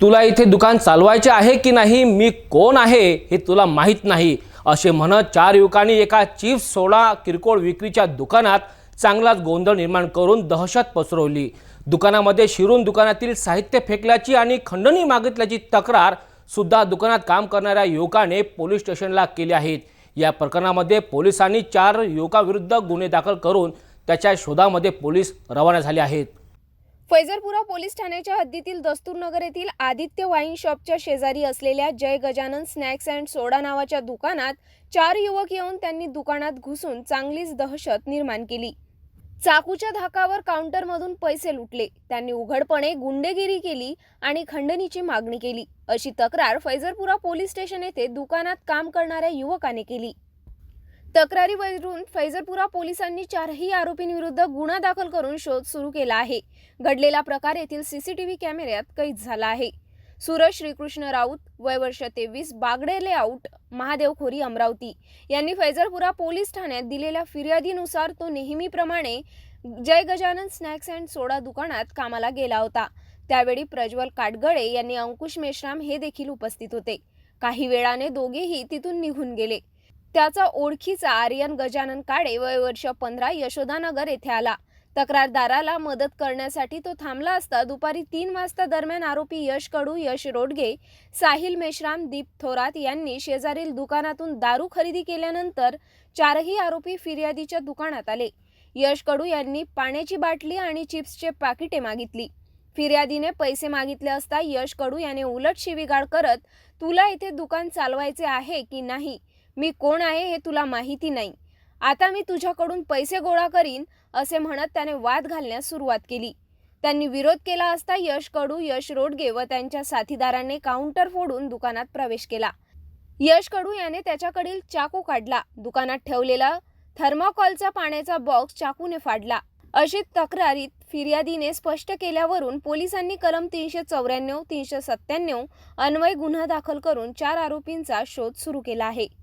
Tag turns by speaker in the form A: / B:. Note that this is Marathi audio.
A: तुला इथे दुकान चालवायचे आहे की नाही? मी कोण आहे हे तुला माहीत नाही. असे म्हणत चार युवकांनी एका चिप्स सोडा किरकोळ विक्रीच्या दुकानात चांगलाच गोंधळ निर्माण करून दहशत पसरवली. दुकानामध्ये शिरून दुकानातील साहित्य फेकल्याची आणि खंडणी मागितल्याची तक्रार सुद्धा दुकानात काम करणाऱ्या युवकाने पोलीस स्टेशनला केली आहेत. या प्रकरणामध्ये पोलिसांनी चार युवकाविरुद्ध गुन्हे दाखल करून त्याच्या शोधामध्ये पोलीस रवाना झाले आहेत.
B: फैजरपुरा पोलीस ठाण्याच्या हद्दीतील दस्तूरनगर येथील आदित्य वाईन शॉपच्या शेजारी असलेल्या Jai Gajanan snacks and soda नावाच्या दुकानात चार युवक येऊन त्यांनी दुकानात घुसून चांगलीच दहशत निर्माण केली. चाकूच्या धाकावर काउंटरमधून पैसे लुटले. त्यांनी उघडपणे गुंडेगिरी केली आणि खंडणीची मागणी केली. अशी तक्रार फैजरपुरा पोलीस स्टेशन येथे दुकानात काम करणाऱ्या युवकाने केली. तक्रारीवरून फैजरपुरा पोलिसांनी चारही आरोपींविरुद्ध गुन्हा दाखल करून शोध सुरू केला आहे. घडलेला प्रकार येथील सीसीटीव्ही कॅमेऱ्यात कैद झाला आहे. सूरज श्रीकृष्ण राऊत वय वर्ष तेवीस बागडे लेआउट महादेवखोरी अमरावती यांनी फैजरपुरा पोलीस ठाण्यात दिलेल्या फिर्यादीनुसार तो नेहमीप्रमाणे Jai Gajanan snacks and soda दुकानात कामाला गेला होता. त्यावेळी प्रज्वल काटगळे यांनी अंकुश मेश्राम हे देखील उपस्थित होते. काही वेळाने दोघेही तिथून निघून गेले. त्याचा ओळखीचा आर्यन गजानन काळे वय वर्ष पंधरा यशोदानगर येथे आला. तक्रारदाराला मदत करण्यासाठी तो थांबला असता दुपारी तीन वाजता दरम्यान आरोपी यश कडू यश रोडगे साहिल मेश्राम दीप थोरात यांनी शेजारील दुकानातून दारू खरेदी केल्यानंतर चारही आरोपी फिर्यादीच्या दुकानात आले. यश कडू यांनी पाण्याची बाटली आणि चिप्सचे पाकिटे मागितली. फिर्यादीने पैसे मागितले असता यश कडू याने उलट शिवीगाळ करत तुला इथे दुकान चालवायचे आहे की नाही? मी कोण आहे हे तुला माहिती नाही. आता मी तुझ्याकडून पैसे गोळा करीन असे म्हणत त्याने वाद घालण्यास सुरुवात केली. त्यांनी विरोध केला असता यश कडू यश रोडगे व त्यांच्या साथीदारांनी काउंटर फोडून दुकानात प्रवेश केला. यश कडू याने त्याच्याकडील चाकू काढला. दुकानात ठेवलेला थर्माकॉलचा पाण्याचा बॉक्स चाकूने फाडला. अशी तक्रारीत फिर्यादीने स्पष्ट केल्यावरून पोलिसांनी कलम तीनशे चौऱ्याण्णव तीनशे सत्त्याण्णव अन्वय गुन्हा दाखल करून चार आरोपींचा शोध सुरू केला आहे.